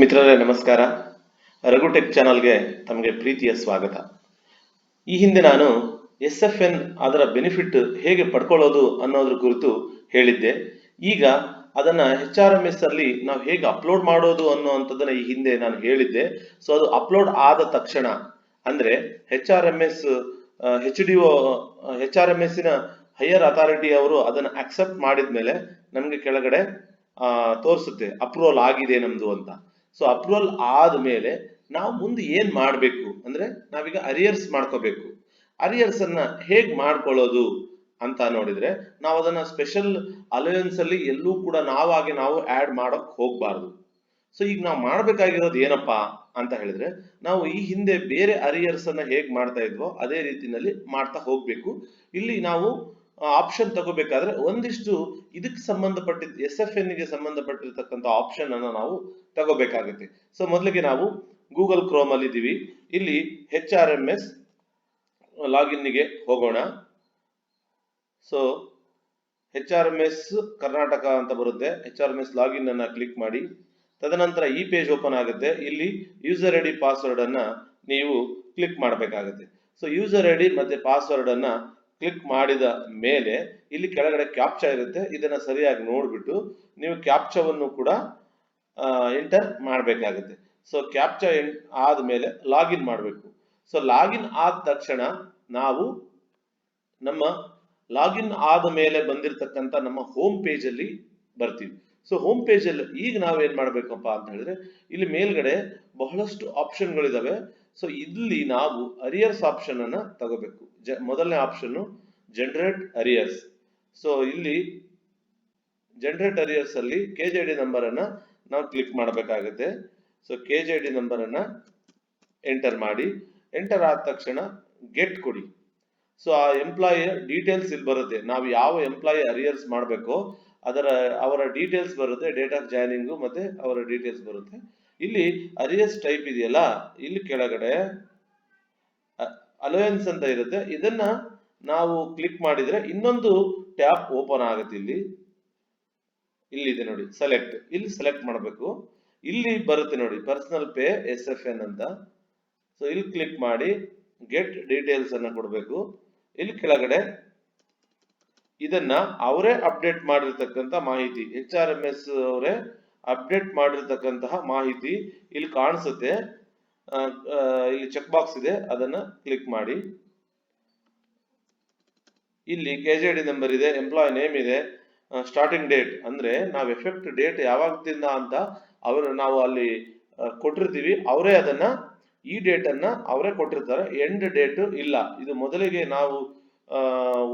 ಮಿತ್ರರೇ, ನಮಸ್ಕಾರ. ರಘುಟೆಕ್ ಚಾನಲ್ಗೆ ತಮಗೆ ಪ್ರೀತಿಯ ಸ್ವಾಗತ. ಈ ಹಿಂದೆ ನಾನು ಎಸ್ ಎಫ್ ಎನ್ ಅದರ ಬೆನಿಫಿಟ್ ಹೇಗೆ ಪಡ್ಕೊಳ್ಳೋದು ಅನ್ನೋದ್ರ ಕುರಿತು ಹೇಳಿದ್ದೆ. ಈಗ ಅದನ್ನ ಎಚ್ ಆರ್ ಎಂ ಎಸ್ ಅಲ್ಲಿ ನಾವು ಹೇಗೆ ಅಪ್ಲೋಡ್ ಮಾಡೋದು ಅನ್ನುವಂಥದ್ದನ್ನ ಈ ಹಿಂದೆ ನಾನು ಹೇಳಿದ್ದೆ. ಸೊ, ಅದು ಅಪ್ಲೋಡ್ ಆದ ತಕ್ಷಣ, ಅಂದ್ರೆ H R M S H D O, H R M S higher authority ಅವರು ಅದನ್ನ ಅಕ್ಸೆಪ್ಟ್ ಮಾಡಿದ್ಮೇಲೆ ನಮ್ಗೆ ಕೆಳಗಡೆ ತೋರಿಸುತ್ತೆ, ಅಪ್ರೂವಲ್ ಆಗಿದೆ ನಮ್ದು ಅಂತ. ಸೊ ಅಪ್ರೂವಲ್ ಆದ್ಮೇಲೆ ನಾವು ಮುಂದೆ ಏನ್ ಮಾಡ್ಬೇಕು? ಅಂದ್ರೆ ನಾವೀಗ ಅರಿಯರ್ಸ್ ಮಾಡ್ಕೋಬೇಕು. ಅರಿಯರ್ಸ್ ಅನ್ನ ಹೇಗ್ ಮಾಡ್ಕೊಳ್ಳೋದು ಅಂತ ನೋಡಿದ್ರೆ, ನಾವು ಅದನ್ನ ಸ್ಪೆಷಲ್ ಅಲಯನ್ಸ್ ಅಲ್ಲಿ ಎಲ್ಲೂ ಕೂಡ ನಾವಾಗಿ ನಾವು ಆಡ್ ಮಾಡಕ್ ಹೋಗ್ಬಾರ್ದು. ಸೊ ಈಗ ನಾವು ಮಾಡ್ಬೇಕಾಗಿರೋದು ಏನಪ್ಪಾ ಅಂತ ಹೇಳಿದ್ರೆ, ನಾವು ಈ ಹಿಂದೆ ಬೇರೆ ಅರಿಯರ್ಸ್ ಅನ್ನ ಹೇಗ್ ಮಾಡ್ತಾ ಇದ್ವೋ ಅದೇ ರೀತಿನಲ್ಲಿ ಮಾಡ್ತಾ ಹೋಗ್ಬೇಕು. ಇಲ್ಲಿ ನಾವು ಆಪ್ಷನ್ ತಗೋಬೇಕಾದ್ರೆ ಒಂದಿಷ್ಟು ಇದಕ್ಕೆ ಸಂಬಂಧಪಟ್ಟಿದ್ದ ಎಸ್ ಎಫ್ ಎನ್ಗೆ ಸಂಬಂಧಪಟ್ಟಿರ್ತಕ್ಕಂಥ ಆಪ್ಷನ್ ಅನ್ನ ನಾವು ತಗೋಬೇಕಾಗುತ್ತೆ. ಸೊ ಮೊದಲಿಗೆ ನಾವು ಗೂಗಲ್ ಕ್ರೋಮ್ ಅಲ್ಲಿ ಇದೀವಿ ಇಲ್ಲಿ ಹೆಚ್ ಆರ್ ಎಂ ಎಸ್ ಲಾಗಿನ್ಗೆ ಹೋಗೋಣ. So H R M S Karnataka ಅಂತ ಬರುತ್ತೆ. H R M S login ಅನ್ನ ಕ್ಲಿಕ್ ಮಾಡಿ. ತದನಂತರ ಈ ಪೇಜ್ ಓಪನ್ ಆಗುತ್ತೆ. ಇಲ್ಲಿ ಯೂಸರ್ ಐ ಡಿ ಪಾಸ್ವರ್ಡ್ ಅನ್ನ ನೀವು ಕ್ಲಿಕ್ ಮಾಡಬೇಕಾಗುತ್ತೆ. ಸೊ ಯೂಸರ್ ಐ ಡಿ ಮತ್ತೆ ಪಾಸ್ವರ್ಡ್ ಅನ್ನ ಕ್ಲಿಕ್ ಮಾಡಿದ ಮೇಲೆ ಇಲ್ಲಿ ಕೆಳಗಡೆ ಕ್ಯಾಪ್ಚಾ ಇರುತ್ತೆ. ಇದನ್ನ ಸರಿಯಾಗಿ ನೋಡ್ಬಿಟ್ಟು ನೀವು ಕ್ಯಾಪ್ಚಾವನ್ನು ಕೂಡ ಎಂಟರ್ ಮಾಡಬೇಕಾಗುತ್ತೆ. ಸೊ ಕ್ಯಾಪ್ಚಾ ಆದ್ಮೇಲೆ ಲಾಗಿನ್ ಮಾಡಬೇಕು. ಸೊ ಲಾಗಿನ್ ಆದ ತಕ್ಷಣ ನಾವು ನಮ್ಮ ಲಾಗಿನ್ ಆದ ಮೇಲೆ ಬಂದಿರತಕ್ಕಂತ ನಮ್ಮ ಹೋಮ್ ಪೇಜ್ ಅಲ್ಲಿ ಬರ್ತೀವಿ. ಸೊ ಹೋಮ್ ಪೇಜ್ ಅಲ್ಲಿ ಈಗ ನಾವು ಏನ್ ಮಾಡ್ಬೇಕಪ್ಪ ಅಂತ ಹೇಳಿದ್ರೆ ಇಲ್ಲಿ ಮೇಲ್ಗಡೆ ಬಹಳಷ್ಟು ಆಪ್ಷನ್ಗಳಿದಾವೆ ಸೊ ಇಲ್ಲಿ ನಾವು ಅರಿಯರ್ಸ್ ಆಪ್ಷನ್ ಅನ್ನ ತಗೋಬೇಕು. ಮೊದಲನೇ ಆಪ್ಷನ್ ಜನರೇಟ್ ಅರಿಯರ್ಸ್ ಸೊ ಇಲ್ಲಿ ಜನರೇಟ್ ಅರಿಯರ್ಸ್ ಅಲ್ಲಿ ಕೆ ಜೆ ಡಿ ನಂಬರ್ ಅನ್ನ ನಾವು ಕ್ಲಿಕ್ ಮಾಡಬೇಕಾಗುತ್ತೆ. So K J D number ಅನ್ನ ಎಂಟರ್ ಮಾಡಿ. ಎಂಟರ್ ಆದ ತಕ್ಷಣ ಗೆಟ್ ಕೊಡಿ. ಸೊ ಆ ಎಂಪ್ಲಾಯಿ ಡೀಟೇಲ್ಸ್ ಇಲ್ಲಿ ಬರುತ್ತೆ. ನಾವು ಯಾವ ಎಂಪ್ಲಾಯಿ ಅರಿಯರ್ಸ್ ಮಾಡಬೇಕೋ ಅದರ, ಅವರ ಡೀಟೇಲ್ಸ್ ಬರುತ್ತೆ ಡೇಟ್ ಆಫ್ ಜಾಯ್ನಿಂಗು ಮತ್ತೆ ಅವರ ಡೀಟೇಲ್ಸ್ ಬರುತ್ತೆ. ಇಲ್ಲಿ ಅರಿಯಸ್ ಟೈಪ್ ಇದೆಯಲ್ಲ, ಇಲ್ಲಿ ಕೆಳಗಡೆ ಅಲೋಯನ್ಸ್ ಅಂತ ಇರುತ್ತೆ. ಇದನ್ನ ನಾವು ಕ್ಲಿಕ್ ಮಾಡಿದ್ರೆ ಇನ್ನೊಂದು ಟ್ಯಾಬ್ ಓಪನ್ ಆಗುತ್ತೆ ಇಲ್ಲಿ. ಇಲ್ಲಿದೆ ನೋಡಿ ಸೆಲೆಕ್ಟ್ ಇಲ್ಲಿ ಸೆಲೆಕ್ಟ್ ಮಾಡಬೇಕು. ಇಲ್ಲಿ ಬರುತ್ತೆ ನೋಡಿ personal pay S F N ಅಂತ. ಸೊ ಇಲ್ಲಿ ಕ್ಲಿಕ್ ಮಾಡಿ ಗೆಟ್ ಡೀಟೇಲ್ಸ್ ಅನ್ನ ಕೊಡಬೇಕು. ಇಲ್ಲಿ ಕೆಳಗಡೆ, ಇದನ್ನ ಅವರೇ ಅಪ್ಡೇಟ್ ಮಾಡಿರ್ತಕ್ಕಂಥ ಮಾಹಿತಿ ಎಚ್ ಆರ್ ಎಂ ಎಸ್ ಅವರೇ ಅಪ್ಡೇಟ್ ಮಾಡಿರ್ತಕ್ಕಂತಹ ಮಾಹಿತಿ ಇಲ್ಲಿ ಕಾಣಿಸುತ್ತೆ. ಇಲ್ಲಿ ಚೆಕ್ ಬಾಕ್ಸ್ ಇದೆ, ಅದನ್ನ ಕ್ಲಿಕ್ ಮಾಡಿ. ಇಲ್ಲಿ ಕೆ ಜೆ ಡಿ ನಂಬರ್ ಇದೆ ಎಂಪ್ಲಾಯ್ ನೇಮ್ ಇದೆ. ಸ್ಟಾರ್ಟಿಂಗ್ ಡೇಟ್ ಅಂದ್ರೆ ನಾವು ಎಫೆಕ್ಟ್ ಡೇಟ್ ಯಾವಾಗದಿಂದ ಅಂತ ಅವರು ನಾವು ಅಲ್ಲಿ ಕೊಟ್ಟಿರ್ತೀವಿ. ಅವರೇ ಅದನ್ನ, ಈ ಡೇಟ್ ಅನ್ನ ಅವರೇ ಕೊಟ್ಟಿರ್ತಾರೆ. ಎಂಡ್ ಡೇಟ್ ಇಲ್ಲ. ಇದು ಮೊದಲಿಗೆ ನಾವು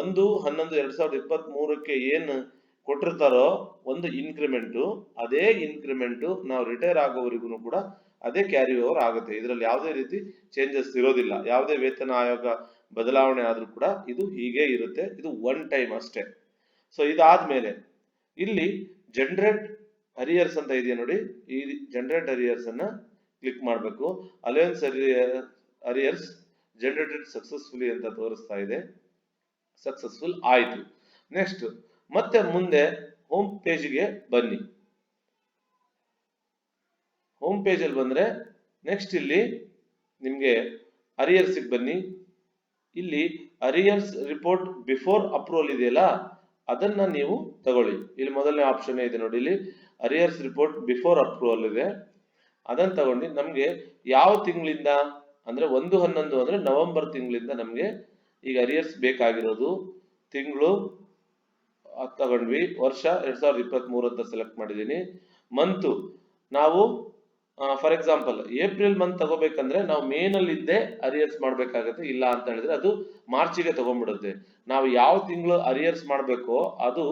ಒಂದು, ಹನ್ನೊಂದು, ಎರಡ್ ಸಾವಿರದ ಇಪ್ಪತ್ತ್ ಮೂರಕ್ಕೆ ಏನು ಕೊಟ್ಟಿರ್ತಾರೋ ಒಂದು ಇನ್ಕ್ರಿಮೆಂಟು ಅದೇ ಇನ್ಕ್ರಿಮೆಂಟು ನಾವು ರಿಟೈರ್ ಆಗೋವರೆಗೂ ಕೂಡ ಅದೇ ಕ್ಯಾರಿ ಓವರ್ ಆಗುತ್ತೆ. ಇದರಲ್ಲಿ ಯಾವುದೇ ರೀತಿ ಚೇಂಜಸ್ ಇರೋದಿಲ್ಲ. ಯಾವುದೇ ವೇತನ ಆಯೋಗ ಬದಲಾವಣೆ ಆದರೂ ಕೂಡ ಇದು ಹೀಗೆ ಇರುತ್ತೆ. ಇದು ಒನ್ ಟೈಮ್ ಅಷ್ಟೇ. ಸೊ ಇದಾದ್ಮೇಲೆ ಇಲ್ಲಿ ಜನರೇಟ್ ಅರಿಯರ್ಸ್ ಅಂತ ಇದೆಯಾ ನೋಡಿ? ಈ ಜನರೇಟ್ ಹರಿಯರ್ಸ್ ಅನ್ನ ಕ್ಲಿಕ್ ಮಾಡಬೇಕು. ಅಲಯನ್ಸ್ ಅರಿಯರ್ಸ್ ಜನರೇಟೆಡ್ ಸಕ್ಸಸ್ಫುಲಿ ಅಂತ ತೋರಿಸ್ತಾ ಇದೆ. ಸಕ್ಸಸ್ಫುಲ್ ಆಯ್ತು. ನೆಕ್ಸ್ಟ್ ಮತ್ತೆ ಮುಂದೆ ಹೋಮ್ ಪೇಜ್ಗೆ ಬನ್ನಿ. ಹೋಮ್ ಪೇಜಲ್ಲಿ ಬಂದ್ರೆ ನೆಕ್ಸ್ಟ್ ಇಲ್ಲಿ ನಿಮ್ಗೆ ಅರಿಯರ್ಸ್ ಬನ್ನಿ. ಇಲ್ಲಿ ಅರಿಯರ್ಸ್ ರಿಪೋರ್ಟ್ ಬಿಫೋರ್ ಅಪ್ರೂವಲ್ ಇದೆಯಲ್ಲ, ಅದನ್ನ ನೀವು ತಗೊಳ್ಳಿ. ಇಲ್ಲಿ ಮೊದಲನೇ ಆಪ್ಷನ್ ಇದೆ ನೋಡಿ, ಇಲ್ಲಿ ಅರಿಯರ್ಸ್ ರಿಪೋರ್ಟ್ ಬಿಫೋರ್ ಅಪ್ರೂವಲ್ ಇದೆ. ಅದನ್ನ ತಗೊಂಡು ನಮ್ಗೆ ಯಾವ ತಿಂಗಳಿಂದ, ಅಂದ್ರೆ ಒಂದು ಹನ್ನೊಂದು ಅಂದ್ರೆ ನವೆಂಬರ್ ತಿಂಗಳಿಂದ ನಮ್ಗೆ ಈಗ ಅರಿಯರ್ಸ್ ಬೇಕಾಗಿರೋದು. ತಿಂಗಳು ತಗೊಂಡ್ವಿ ವರ್ಷ ಎರಡ್ ಸಾವಿರದ ಇಪ್ಪತ್ತ್ ಮೂರು ಅಂತ ಸೆಲೆಕ್ಟ್ ಮಾಡಿದ್ದೀನಿ. ಮಂತು ನಾವು ಫಾರ್ ಎಕ್ಸಾಂಪಲ್ ಏಪ್ರಿಲ್ ಮಂತ್ ತಗೋಬೇಕಂದ್ರೆ ನಾವು ಮೇನಲ್ಲಿ ಇದ್ದೇ ಅರಿಯರ್ಸ್ ಮಾಡ್ಬೇಕಾಗತ್ತೆ, ಇಲ್ಲ ಅಂತ ಹೇಳಿದ್ರೆ ಅದು ಮಾರ್ಚಿಗೆ ತಗೊಂಡ್ಬಿಡುತ್ತೆ. ನಾವು ಯಾವ ತಿಂಗಳು ಅರಿಯರ್ಸ್ ಮಾಡಬೇಕೋ ಅದು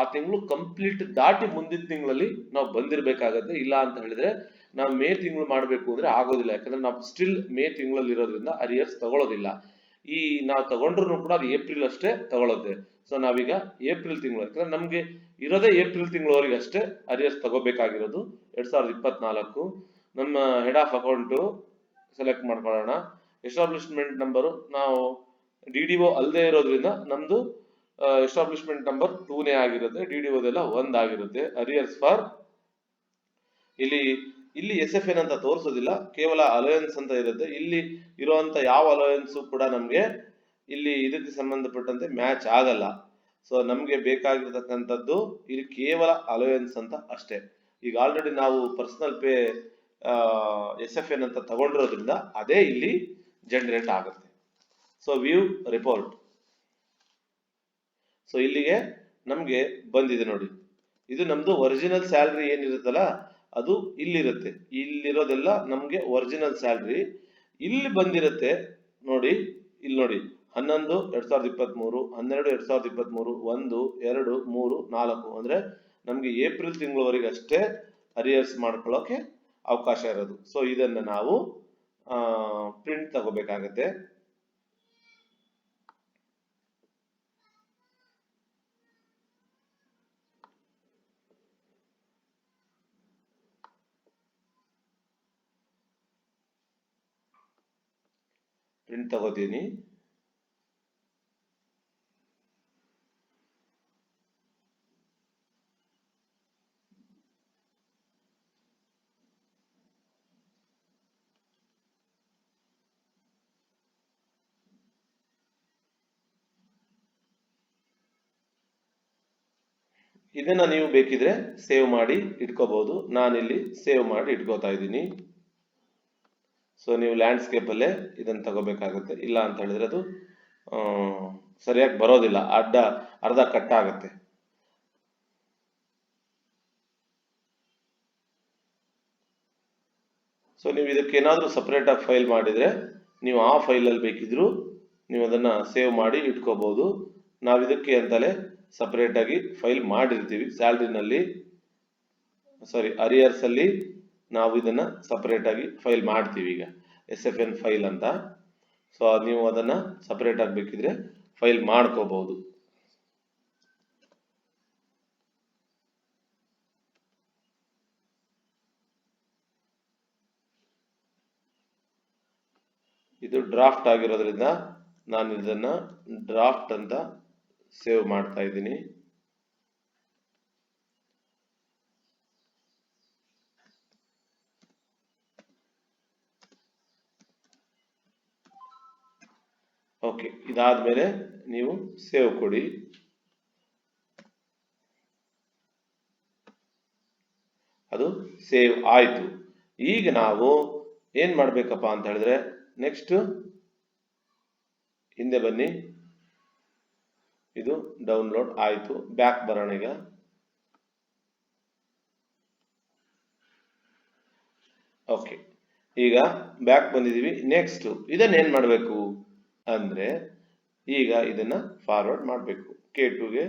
ಆ ತಿಂಗಳು ಕಂಪ್ಲೀಟ್ ದಾಟಿ ಮುಂದಿನ ತಿಂಗಳಲ್ಲಿ ನಾವು ಬಂದಿರ್ಬೇಕಾಗತ್ತೆ, ಇಲ್ಲ ಅಂತ ಹೇಳಿದ್ರೆ ನಾವು ಮೇ ತಿಂಗಳು ಮಾಡಬೇಕು ಅಂದ್ರೆ ಆಗೋದಿಲ್ಲ. ಯಾಕಂದ್ರೆ ನಾವು ಸ್ಟಿಲ್ ಮೇ ತಿಂಗಳಲ್ಲಿ ಇರೋದ್ರಿಂದ ಅರಿಯರ್ಸ್ ತಗೊಳ್ಳೋದಿಲ್ಲ ಈ ನಾವು ತಗೊಂಡ್ರು ಕೂಡ ಅದು ಏಪ್ರಿಲ್ ಅಷ್ಟೇ ತಗೊಳುತ್ತೆ. ಸೊ ನಾವೀಗ ಏಪ್ರಿಲ್ ತಿಂಗಳು ಯಾಕಂದ್ರೆ ನಮ್ಗೆ ಇರೋದೇ ಏಪ್ರಿಲ್ ತಿಂಗಳವರೆಗೆ ಅಷ್ಟೇ ಅರಿಯರ್ಸ್ ತಗೋಬೇಕಾಗಿರೋದು. ಎರಡ್ ಸಾವಿರದ ಇಪ್ಪತ್ನಾಲ್ಕು. ನಮ್ಮ ಹೆಡ್ ಆಫ್ ಅಕೌಂಟು ಸೆಲೆಕ್ಟ್ ಮಾಡ್ಕೊಳ್ಳೋಣ. ಎಸ್ಟಾಬ್ಲಿಷ್ಮೆಂಟ್ ನಂಬರು ನಾವು ಡಿ ಡಿ ಒ ಅಲ್ಲದೆ ಇರೋದ್ರಿಂದ ನಮ್ದು ಎಸ್ಟಾಬ್ಲಿಷ್ಮೆಂಟ್ ನಂಬರ್ ಟೂನೇ ಆಗಿರುತ್ತೆ. ಡಿ ಡಿ ಒದೆಲ್ಲ ಒಂದ್ ಆಗಿರುತ್ತೆ. ಅರಿಯರ್ಸ್ ಫಾರ್ ಇಲ್ಲಿ ಇಲ್ಲಿ ಎಸ್ ಎಫ್ ಎನ್ ಅಂತ ತೋರಿಸೋದಿಲ್ಲ. ಕೇವಲ ಅಲೋಯನ್ಸ್ ಅಂತ ಇರುತ್ತೆ. ಇಲ್ಲಿ ಇರುವಂತ ಯಾವ ಅಲೋಯನ್ಸ್ ಕೂಡ ನಮ್ಗೆ ಇಲ್ಲಿ ಇದಕ್ಕೆ ಸಂಬಂಧಪಟ್ಟಂತೆ ಮ್ಯಾಚ್ ಆಗಲ್ಲ. ಸೊ ನಮಗೆ ಬೇಕಾಗಿರ್ತಕ್ಕಂಥದ್ದು ಇಲ್ಲಿ ಕೇವಲ ಅಲೋಯನ್ಸ್ ಅಂತ ಅಷ್ಟೇ. ಈಗ ಆಲ್ರೆಡಿ ನಾವು personal pay S F N ಅಂತ ತಗೊಂಡಿರೋದ್ರಿಂದ ಅದೇ ಇಲ್ಲಿ ಜನರೇಟ್ ಆಗುತ್ತೆ. ಸೊ ವ್ಯೂ ರಿಪೋರ್ಟ್ ಸೊ ಇಲ್ಲಿಗೆ ನಮಗೆ ಬಂದಿದೆ ನೋಡಿ. ಇದು ನಮ್ದು ಒರಿಜಿನಲ್ ಸ್ಯಾಲ್ರಿ ಏನಿರುತ್ತಲ್ಲ, ಅದು ಇಲ್ಲಿರುತ್ತೆ. ಇಲ್ಲಿರೋದೆಲ್ಲ ನಮ್ಗೆ ಒರಿಜಿನಲ್ ಸ್ಯಾಲ್ರಿ ಇಲ್ಲಿ ಬಂದಿರುತ್ತೆ ನೋಡಿ, ಇಲ್ಲಿ ನೋಡಿ. ಹನ್ನೊಂದು, ಎರಡ್ ಸಾವಿರದ ಇಪ್ಪತ್ತ್ ಮೂರು ಹನ್ನೆರಡು, ಎರಡ್ ಸಾವಿರದ ಇಪ್ಪತ್ತ್ ಮೂರು ಒಂದು, ಎರಡು, ಮೂರು, ನಾಲ್ಕು ಅಂದ್ರೆ ನಮ್ಗೆ ಏಪ್ರಿಲ್ ತಿಂಗಳವರೆಗೆ ಅಷ್ಟೇ ಅರಿಯರ್ಸ್ ಮಾಡ್ಕೊಳ್ಳೋಕೆ ಅವಕಾಶ ಇರೋದು. ಸೊ ಇದನ್ನ ನಾವು ಪ್ರಿಂಟ್ ತಗೋಬೇಕಾಗತ್ತೆ. ಪ್ರಿಂಟ್ ತಗೋತೀನಿ. ಇದನ್ನ ನೀವು ಬೇಕಿದ್ರೆ ಸೇವ್ ಮಾಡಿ ಇಟ್ಕೋಬಹುದು. ನಾನಿಲ್ಲಿ ಸೇವ್ ಮಾಡಿ ಇಟ್ಕೋತಾ ಇದ್ದೀನಿ. ಸೊ ನೀವು ಲ್ಯಾಂಡ್ಸ್ಕೇಪ್ ಅಲ್ಲೇ ಇದನ್ನ ತಗೋಬೇಕಾಗುತ್ತೆ. ಇಲ್ಲ ಅಂತ ಹೇಳಿದ್ರೆ ಅದು ಸರಿಯಾಗಿ ಬರೋದಿಲ್ಲ. ಅಡ್ಡ, ಅರ್ಧ ಕಟ್ ಆಗುತ್ತೆ. ಸೊ ನೀವು ಇದಕ್ಕೆ ಏನಾದರೂ ಸಪ್ರೇಟ್ ಆಗಿ ಫೈಲ್ ಮಾಡಿದ್ರೆ, ನೀವು ಆ ಫೈಲಲ್ಲಿ ಬೇಕಿದ್ರು ನೀವು ಅದನ್ನ ಸೇವ್ ಮಾಡಿ ಇಟ್ಕೋಬಹುದು. ನಾವಿದಕ್ಕೆ ಅಂತಲೇ ಸಪ್ರೇಟ್ ಆಗಿ ಫೈಲ್ ಮಾಡಿರ್ತೀವಿ. ಸ್ಯಾಲ್ರಿನಲ್ಲಿ ಸಾರಿ ಅರಿಯರ್ಸ್ ಅಲ್ಲಿ ನಾವು ಇದನ್ನ ಸಪರೇಟ್ ಆಗಿ ಫೈಲ್ ಮಾಡ್ತೀವಿ ಈಗ. ಎಸ್ ಎಫ್ ಎನ್ ಫೈಲ್ ಅಂತ. ಸೊ ನೀವು ಅದನ್ನ ಸಪರೇಟ್ ಆಗಿ ಬೇಕಿದ್ರೆ ಫೈಲ್ ಮಾಡ್ಕೋಬಹುದು. ಇದು ಡ್ರಾಫ್ಟ್ ಆಗಿರೋದ್ರಿಂದ ನಾನು ಇದನ್ನ ಡ್ರಾಫ್ಟ್ ಅಂತ ಸೇವ್ ಮಾಡ್ತಾ ಇದ್ದೀನಿ. ಓಕೆ ಇದಾದ್ಮೇಲೆ ನೀವು ಸೇವ್ ಕೊಡಿ. ಅದು ಸೇವ್ ಆಯಿತು. ಈಗ ನಾವು ಏನ್ ಮಾಡ್ಬೇಕಪ್ಪ ಅಂತ ಹೇಳಿದ್ರೆ ನೆಕ್ಸ್ಟ್ ಹಿಂದೆ ಬನ್ನಿ. ಇದು ಡೌನ್ಲೋಡ್ ಆಯಿತು ಬ್ಯಾಕ್ ಬರೋಣ ಈಗ. ಓಕೆ ಈಗ ಬ್ಯಾಕ್ ಬಂದಿದ್ದೀವಿ ನೆಕ್ಸ್ಟ್ ಇದನ್ನ ಏನ್ ಮಾಡಬೇಕು ಅಂದ್ರೆ ಈಗ ಇದನ್ನ ಫಾರ್ವರ್ಡ್ ಮಾಡಬೇಕು. ಕೆ ಟುಗೆ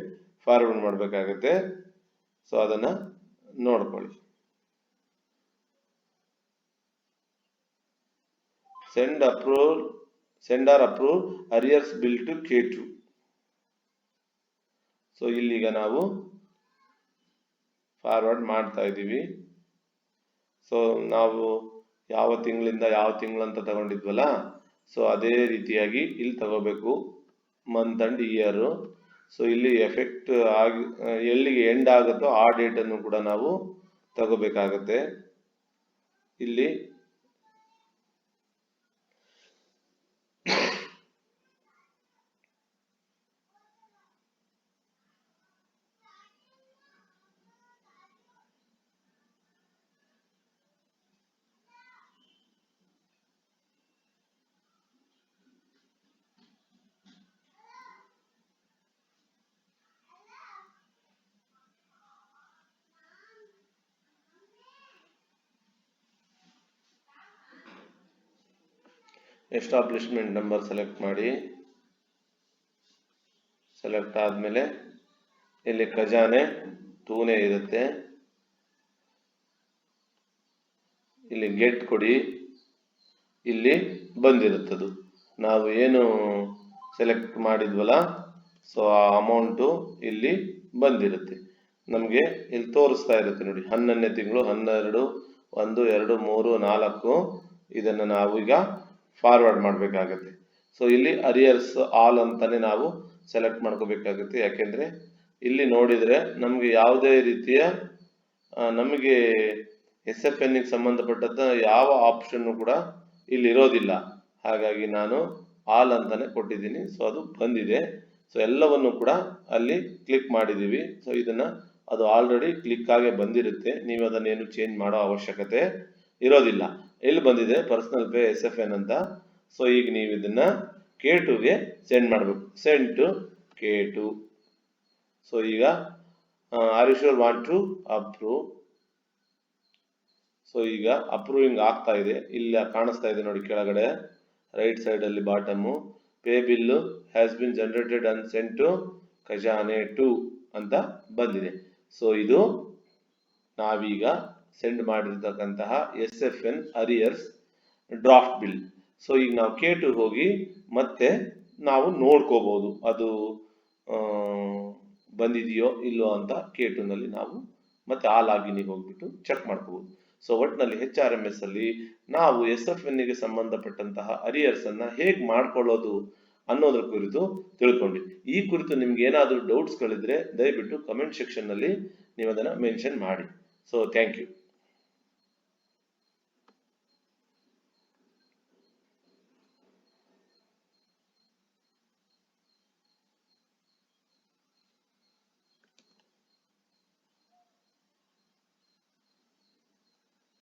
ಫಾರ್ವರ್ಡ್ ಮಾಡಬೇಕಾಗತ್ತೆ. ಸೊ ಅದನ್ನ ನೋಡ್ಕೊಳ್ಳಿ. Send approve send or approve arrears bill to K two so ಇಲ್ಲಿಗ ನಾವು ಫಾರ್ವರ್ಡ್ ಮಾಡ್ತಾ ಇದ್ದೀವಿ. ಸೊ ನಾವು ಯಾವ ತಿಂಗಳಿಂದ ಯಾವ ತಿಂಗಳು ಅಂತ ತಗೊಂಡಿದ್ವಲ್ಲ ಸೊ ಅದೇ ರೀತಿಯಾಗಿ ಇಲ್ಲಿ ತಗೋಬೇಕು ಮಂತ್ ಅಂಡ್ ಇಯರ್ ಸೊ ಇಲ್ಲಿ ಎಫೆಕ್ಟ್ ಆಗಿ, ಎಲ್ಲಿಗೆ ಎಂಡ್ ಆಗುತ್ತೋ ಆ ಡೇಟನ್ನು ಕೂಡ ನಾವು ತಗೋಬೇಕಾಗತ್ತೆ. ಇಲ್ಲಿ ಎಸ್ಟಾಬ್ಲಿಷ್ಮೆಂಟ್ ನಂಬರ್ ಸೆಲೆಕ್ಟ್ ಮಾಡಿ. ಸೆಲೆಕ್ಟ್ ಆದಮೇಲೆ ಇಲ್ಲಿ ಖಜಾನೆ ತೂನೆ ಇರುತ್ತೆ. ಇಲ್ಲಿ ಗೆಟ್ ಕೊಡಿ. ಇಲ್ಲಿ ಬಂದಿರುತ್ತದು. ನಾವು ಏನು ಸೆಲೆಕ್ಟ್ ಮಾಡಿದ್ವಲ್ಲ, ಸೊ ಆ ಅಮೌಂಟು ಇಲ್ಲಿ ಬಂದಿರುತ್ತೆ. ನಮಗೆ ಇಲ್ಲಿ ತೋರಿಸ್ತಾ ಇರುತ್ತೆ ನೋಡಿ, ಹನ್ನೊಂದನೇ ತಿಂಗಳು ಹನ್ನೆರಡು, ಒಂದು, ಎರಡು, ಮೂರು, ನಾಲ್ಕು ಇದನ್ನು ನಾವು ಈಗ ಫಾರ್ವರ್ಡ್ ಮಾಡಬೇಕಾಗತ್ತೆ. ಸೊ ಇಲ್ಲಿ ಅರಿಯರ್ಸ್ ಆಲ್ ಅಂತಾನೆ ನಾವು ಸೆಲೆಕ್ಟ್ ಮಾಡ್ಕೋಬೇಕಾಗುತ್ತೆ. ಯಾಕೆಂದ್ರೆ ಇಲ್ಲಿ ನೋಡಿದ್ರೆ ನಮಗೆ ಯಾವುದೇ ರೀತಿಯ ನಮಗೆ ಎಸ್ ಎಫ್ ಎನ್ ಸಂಬಂಧಪಟ್ಟಂತ ಯಾವ ಆಪ್ಷನ್ ಕೂಡ ಇಲ್ಲಿ ಇರೋದಿಲ್ಲ. ಹಾಗಾಗಿ ನಾನು ಆಲ್ ಅಂತಾನೆ ಕೊಟ್ಟಿದ್ದೀನಿ. ಸೊ ಅದು ಬಂದಿದೆ. ಸೊ ಎಲ್ಲವನ್ನು ಕೂಡ ಅಲ್ಲಿ ಕ್ಲಿಕ್ ಮಾಡಿದ್ದೀವಿ. ಸೊ ಇದನ್ನ ಅದು ಆಲ್ರೆಡಿ ಕ್ಲಿಕ್ ಆಗೇ ಬಂದಿರುತ್ತೆ. ನೀವು ಅದನ್ನೇನು ಚೇಂಜ್ ಮಾಡೋ ಅವಶ್ಯಕತೆ ಇರೋದಿಲ್ಲ. ಎಲ್ಲಿ ಬಂದಿದೆ? Personal pay S F N ಅಂತ. ಸೊ ಈಗ ನೀವು ಇದನ್ನ ಕೆ ಟುಗೆ ಸೆಂಡ್ ಮಾಡಬೇಕು. Send to K two so ಈಗ are sure want to approve so ಈಗ ಅಪ್ರೂವಿಂಗ್ ಆಗ್ತಾ ಇದೆ. ಇಲ್ಲ, ಕಾಣಿಸ್ತಾ ಇದೆ ನೋಡಿ ಕೆಳಗಡೆ. ರೈಟ್ ಸೈಡ್ ಅಲ್ಲಿ bottom pay bill has been generated and sent to ಖಜಾನೆ ಟು ಅಂತ ಬಂದಿದೆ. ಸೊ ಇದು ನಾವೀಗ ಸೆಂಡ್ ಮಾಡಿರ್ತಕ್ಕಂತಹ S F N arrears draft bill so ಈಗ ನಾವು ಕೆ ಹೋಗಿ ಮತ್ತೆ ನಾವು ನೋಡ್ಕೋಬಹುದು ಅದು ಬಂದಿದೆಯೋ ಇಲ್ಲೋ ಅಂತ ಕೆ ನಲ್ಲಿ ನಾವು ಮತ್ತೆ ಆ ಲಾಗಿನಿಗೆ ಹೋಗ್ಬಿಟ್ಟು ಚೆಕ್ ಮಾಡ್ಕೋಬಹುದು ಸೊ ಒಟ್ಟಿನಲ್ಲಿ ಹೆಚ್ ಆರ್ ಎಂ ಎಸ್ ಅಲ್ಲಿ ನಾವು ಎಸ್ ಎಫ್ ಎನ್ಗೆ ಸಂಬಂಧಪಟ್ಟಂತಹ ಅರಿಯರ್ಸ್ ಅನ್ನ ಹೇಗ್ ಮಾಡ್ಕೊಳ್ಳೋದು ಅನ್ನೋದ್ರ ಕುರಿತು ತಿಳ್ಕೊಂಡ್ವಿ. ಈ ಕುರಿತು ನಿಮ್ಗೆ ಏನಾದರೂ ಡೌಟ್ಸ್ ಗಳಿದ್ರೆ ದಯವಿಟ್ಟು ಕಮೆಂಟ್ ಸೆಕ್ಷನ್ನಲ್ಲಿ ನೀವು ಅದನ್ನ ಮೆನ್ಷನ್ ಮಾಡಿ. So thank you